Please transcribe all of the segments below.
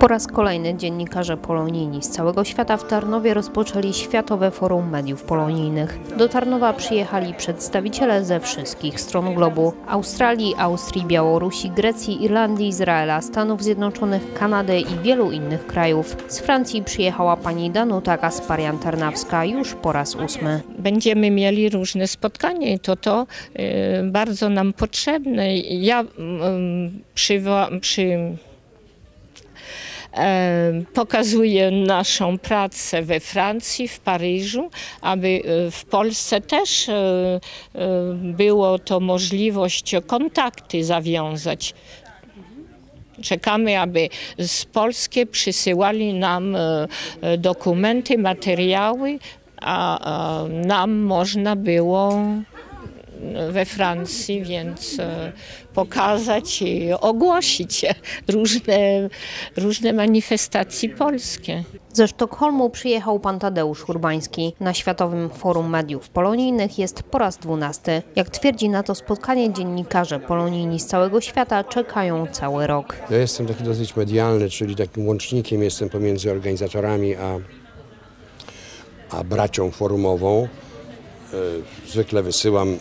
Po raz kolejny dziennikarze polonijni z całego świata w Tarnowie rozpoczęli Światowe Forum Mediów Polonijnych. Do Tarnowa przyjechali przedstawiciele ze wszystkich stron globu: Australii, Austrii, Białorusi, Grecji, Irlandii, Izraela, Stanów Zjednoczonych, Kanady i wielu innych krajów. Z Francji przyjechała pani Danuta Kasparian-Tarnawska już po raz ósmy. będziemy mieli różne spotkania i to to y, bardzo nam potrzebne. Ja mm, przywa- przy, e, pokazuję naszą pracę we Francji, w Paryżu, aby e, w Polsce też e, e, było to możliwość kontakty zawiązać. Czekamy, aby z Polski przysyłali nam dokumenty, materiały, a nam można było we Francji, więc e, pokazać i ogłosić różne, różne manifestacje polskie. Ze Sztokholmu przyjechał pan Tadeusz Urbański. Na Światowym Forum Mediów Polonijnych jest po raz dwunasty. Jak twierdzi na to spotkanie, dziennikarze polonijni z całego świata czekają cały rok. Ja jestem taki dosyć medialny, czyli takim łącznikiem jestem pomiędzy organizatorami a, a bracią forumową. E, Zwykle wysyłam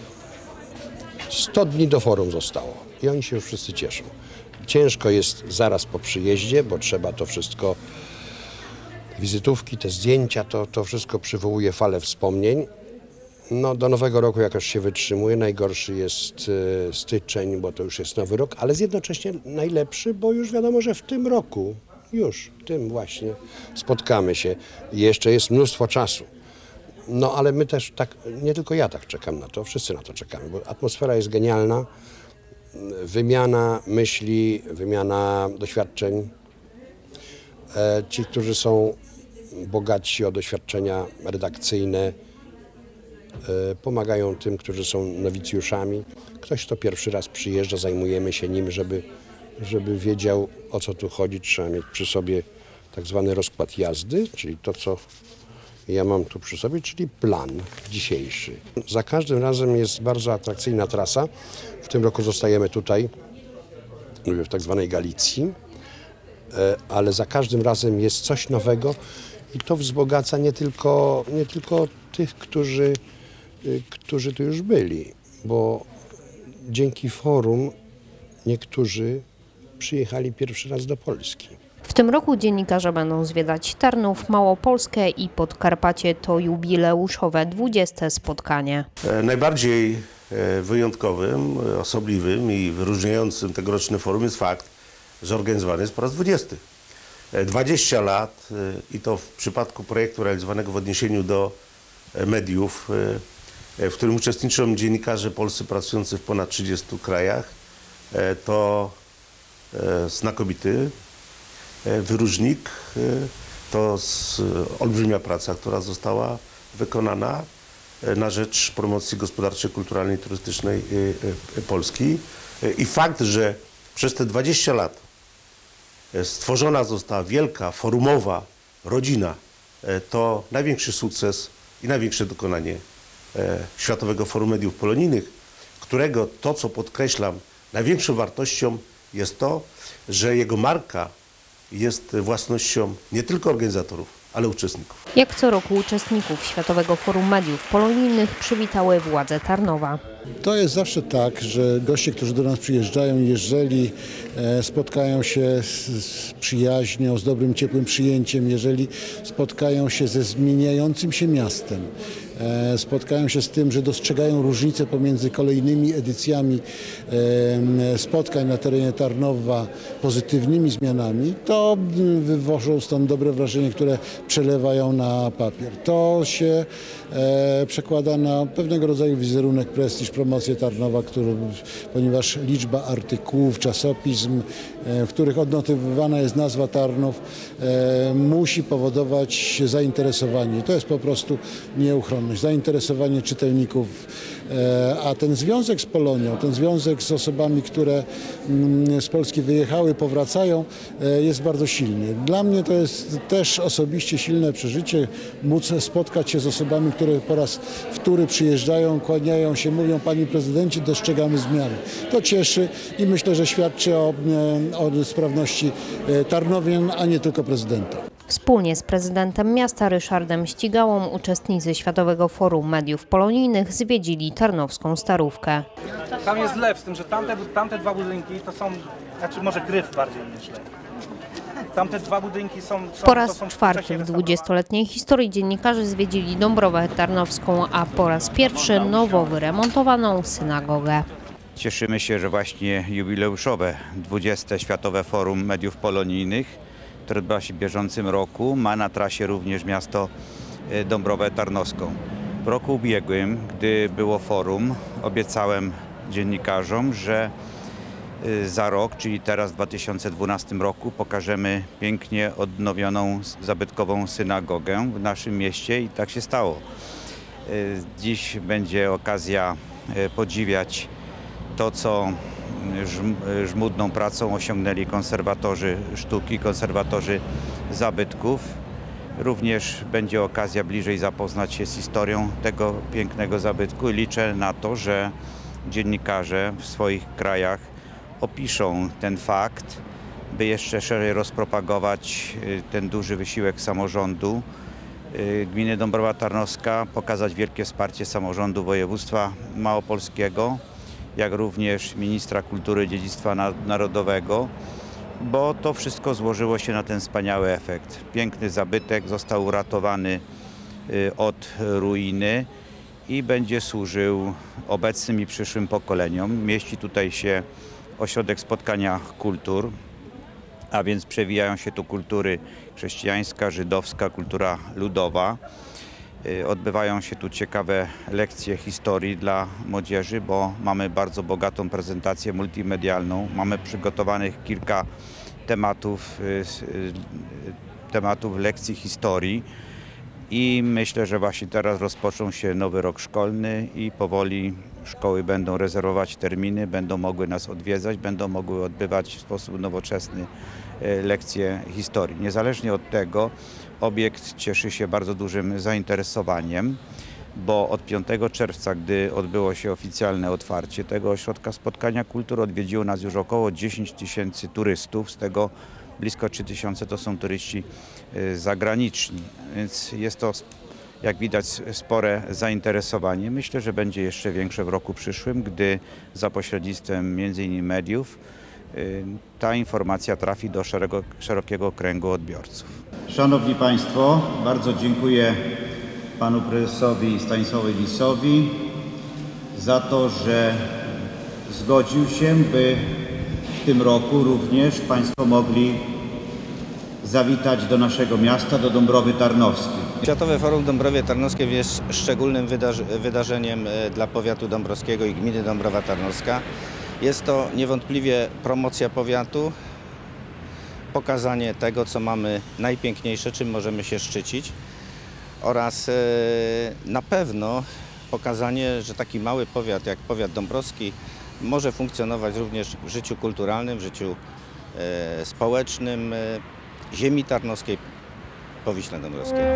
100 dni do forum zostało i oni się już wszyscy cieszą. Ciężko jest zaraz po przyjeździe, bo trzeba to wszystko, wizytówki, te zdjęcia, to, to wszystko przywołuje falę wspomnień. No, do nowego roku jakoś się wytrzymuje. Najgorszy jest e, styczeń, bo to już jest nowy rok, ale jednocześnie najlepszy, bo już wiadomo, że w tym roku, już tym właśnie spotkamy się. I jeszcze jest mnóstwo czasu. No, ale my też tak, nie tylko ja tak czekam na to, wszyscy na to czekamy, bo atmosfera jest genialna. Wymiana myśli, wymiana doświadczeń. E, Ci, którzy są bogatsi o doświadczenia redakcyjne, e, pomagają tym, którzy są nowicjuszami. Ktoś, kto pierwszy raz przyjeżdża, zajmujemy się nim, żeby, żeby wiedział o co tu chodzi. Trzeba mieć przy sobie tak zwany rozkład jazdy, czyli to, co ja mam tu przy sobie, czyli plan dzisiejszy. Za każdym razem jest bardzo atrakcyjna trasa. W tym roku zostajemy tutaj, w tak zwanej Galicji, E, ale za każdym razem jest coś nowego i to wzbogaca nie tylko, nie tylko tych, którzy, y, którzy tu już byli, bo dzięki forum niektórzy przyjechali pierwszy raz do Polski. Tym roku dziennikarze będą zwiedzać Tarnów, Małopolskę i Podkarpacie. To jubileuszowe 20 spotkanie. E, Najbardziej e, wyjątkowym, e, osobliwym i wyróżniającym tegoroczny forum jest fakt, że organizowany jest po raz 20. E, 20 lat i to w przypadku projektu realizowanego w odniesieniu do mediów, w którym uczestniczą dziennikarze polscy pracujący w ponad 30 krajach, to znakomity wyróżnik. e, To z, olbrzymia praca, która została wykonana e, na rzecz promocji gospodarczej, kulturalnej, turystycznej e, e, Polski. E, I fakt, że przez te 20 lat e, stworzona została wielka, forumowa rodzina, e, to największy sukces i największe dokonanie e, Światowego Forum Mediów Polonijnych, którego to, co podkreślam, największą wartością jest to, że jego marka jest własnością nie tylko organizatorów, ale uczestników. Jak co roku uczestników Światowego Forum Mediów Polonijnych przywitały władze Tarnowa. To jest zawsze tak, że goście, którzy do nas przyjeżdżają, jeżeli e, spotkają się z, przyjaźnią, z dobrym, ciepłym przyjęciem, jeżeli spotkają się ze zmieniającym się miastem, e, spotkają się z tym, że dostrzegają różnice pomiędzy kolejnymi edycjami e, spotkań na terenie Tarnowa pozytywnymi zmianami, to mm, wywożą stąd dobre wrażenie, które przelewają na papier. To się przekłada na pewnego rodzaju wizerunek, prestiż, promocję Tarnowa, który, ponieważ liczba artykułów, czasopism, e, w których odnotowywana jest nazwa Tarnów, e, musi powodować zainteresowanie. To jest po prostu nieuchronność. Zainteresowanie czytelników A ten związek z Polonią, ten związek z osobami, które mm, z Polski wyjechały, powracają, e, jest bardzo silny. Dla mnie to jest też osobiście silne przeżycie, móc spotkać się z osobami, które po raz wtóry przyjeżdżają, kłaniają się, mówią Panie Prezydencie, dostrzegamy zmiany. To cieszy i myślę, że świadczy o, e, o sprawności e, Tarnowien, a nie tylko prezydenta. Wspólnie z prezydentem miasta Ryszardem Ścigałą uczestnicy Światowego Forum Mediów Polonijnych zwiedzili Tarnowską Starówkę. Tam jest lew, z tym, że tamte, tamte dwa budynki to są, znaczy może gryf bardziej myślę. Tamte dwa budynki są... są Po to raz są czwarty w. 20-letniej historii dziennikarze zwiedzili Dąbrowę Tarnowską, a po raz pierwszy nowo wyremontowaną synagogę. Cieszymy się, że właśnie jubileuszowe 20. Światowe Forum Mediów Polonijnych, które się w bieżącym roku, ma na trasie również miasto e, Dąbrowę Tarnowską. W roku ubiegłym, gdy było forum, obiecałem dziennikarzom, że e, za rok, czyli teraz w 2012 roku, pokażemy pięknie odnowioną zabytkową synagogę w naszym mieście i tak się stało. E, Dziś będzie okazja podziwiać to, co żmudną pracą osiągnęli konserwatorzy sztuki, konserwatorzy zabytków. Również będzie okazja bliżej zapoznać się z historią tego pięknego zabytku i liczę na to, że dziennikarze w swoich krajach opiszą ten fakt, by jeszcze szerzej rozpropagować y, ten duży wysiłek samorządu y, gminy Dąbrowa Tarnowska, pokazać wielkie wsparcie samorządu województwa małopolskiego, jak również ministra kultury i dziedzictwa na- narodowego, bo to wszystko złożyło się na ten wspaniały efekt. Piękny zabytek został uratowany y, od ruiny i będzie służył obecnym i przyszłym pokoleniom. Mieści tutaj się ośrodek spotkania kultur, a więc przewijają się tu kultury chrześcijańska, żydowska, kultura ludowa. Y, Odbywają się tu ciekawe lekcje historii dla młodzieży, bo mamy bardzo bogatą prezentację multimedialną. Mamy przygotowanych kilka tematów, y, y, tematów lekcji historii. I myślę, że właśnie teraz rozpoczął się nowy rok szkolny i powoli szkoły będą rezerwować terminy, będą mogły nas odwiedzać, będą mogły odbywać w sposób nowoczesny lekcje historii. Niezależnie od tego obiekt cieszy się bardzo dużym zainteresowaniem, bo od 5 czerwca, gdy odbyło się oficjalne otwarcie tego ośrodka spotkania kultur, odwiedziło nas już około 10 tysięcy turystów, z tego blisko 3 tysiące to są turyści e, zagraniczni, więc jest to jak widać spore zainteresowanie. Myślę, że będzie jeszcze większe w roku przyszłym, gdy za pośrednictwem m.in. mediów y, ta informacja trafi do szerokiego kręgu odbiorców. Szanowni Państwo, bardzo dziękuję Panu Prezesowi Stanisławowi Lisowi za to, że zgodził się, by w tym roku również Państwo mogli zawitać do naszego miasta, do Dąbrowy Tarnowskiej. Światowe Forum Dąbrowie Tarnowskiej jest szczególnym wydarzeniem e, dla powiatu dąbrowskiego i gminy Dąbrowa Tarnowska. Jest to niewątpliwie promocja powiatu, pokazanie tego, co mamy najpiękniejsze, czym możemy się szczycić oraz e, na pewno pokazanie, że taki mały powiat jak powiat dąbrowski może funkcjonować również w życiu kulturalnym, w życiu e, społecznym e, ziemi tarnowskiej, Powiśla Dąbrowskiego.